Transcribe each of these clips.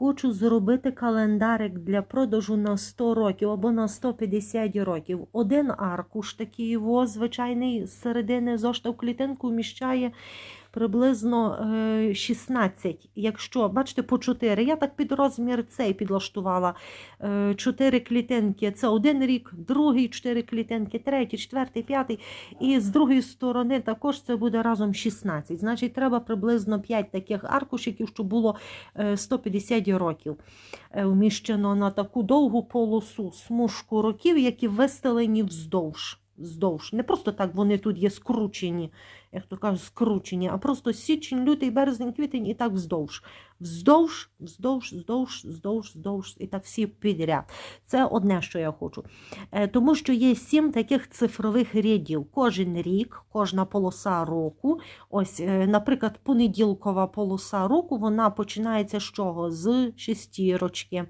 Хочу зробити календарик для продажу на 100 років або на 150 років. Один аркуш такий во, звичайний з середини зошта в клітинку вміщає приблизно е, 16. Якщо, бачите, по 4. Я так під розмір цей підлаштувала. 4 клітинки це один рік, другий 4 клітинки, третій, четвертий, п'ятий. І з другої сторони також це буде разом 16. Значить, треба приблизно 5 таких аркушиків, щоб було е, 150 років е, вміщено на таку довгу полосу смужку років, які вистелені вздовж. Вздовж. Не просто так вони тут є скручені, як то кажуть, скручені, а просто січень, лютий, березень, квітень і так вздовж. Вздовж, вздовж, вздовж, вздовж, вздовж, і так всі підряд. Це одне, що я хочу. Е, Тому що є сім таких цифрових рядів. Кожен рік, кожна полоса року. Ось, е, наприклад, понеділкова полоса року, вона починається з чого? З шестірочки.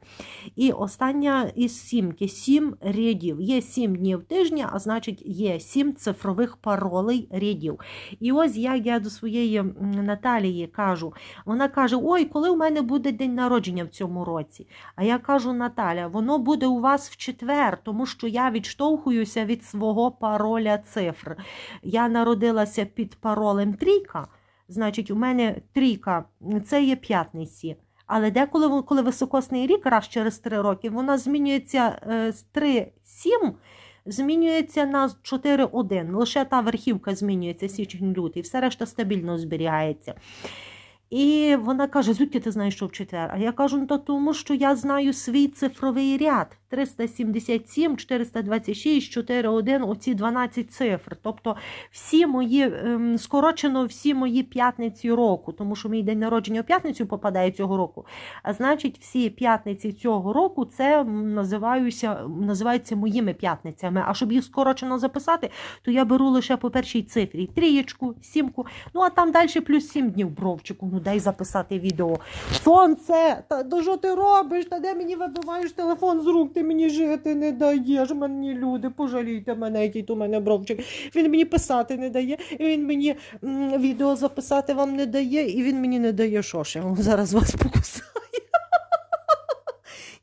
І остання із сімки, сім рядів. Є сім днів тижня, а значить, є сім цифрових паролей рядів. І ось як я до своєї Наталії кажу, вона каже: Ой, коли у мене буде день народження в цьому році? А я кажу, Наталя, воно буде у вас в четвер, тому що я відштовхуюся від свого пароля цифр. Я народилася під паролем трійка, значить, у мене трійка це є п'ятниці. Але деколи, коли високосний рік, раз через три роки, вона змінюється е, з 3-7, змінюється на 4-1. Лише та верхівка змінюється, січень лютий, все решта стабільно зберігається. І вона каже: звідки ти знаєш, що в четвер? А я кажу, ну то тому, що я знаю свій цифровий ряд. 377, 426, 41, оці 12 цифр. Тобто всі мої, ем, скорочено всі мої п'ятниці року, тому що мій день народження у п'ятницю попадає цього року. А значить, всі п'ятниці цього року це називаються, називаються моїми п'ятницями. А щоб їх скорочено записати, то я беру лише по першій цифрі трієчку, сімку. Ну а там далі плюс сім днів бровчику. Ну дай записати відео. Сонце, та то що ти робиш? Та де мені вибиваєш телефон з рук? Ти мені жити не даєш. Мені люди, пожалійте мене, який у мене бровчик. Він мені писати не дає, він мені м, відео записати вам не дає, і він мені не дає що ще. Зараз вас покусає.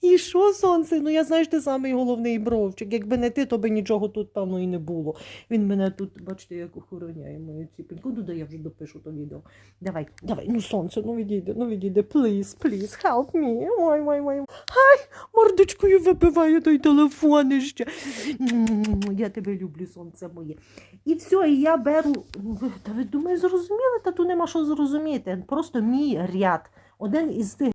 І що, сонце? Ну я знаю, що ти самий головний бровчик. Якби не ти, то би нічого тут, певно, і не було. Він мене тут, бачите, як охороняє мою ціпеньку. Ну, я вже допишу то відео. Давай, давай, ну сонце, ну відійде, ну відійде. Please, please, help me. Ой, ой, ой. Ай, мордочкою вибиває той телефонище. М, Я тебе люблю, сонце моє. І все, і я беру. Та ви думаю, зрозуміли? Та тут нема що зрозуміти. Просто мій ряд. Один із тих.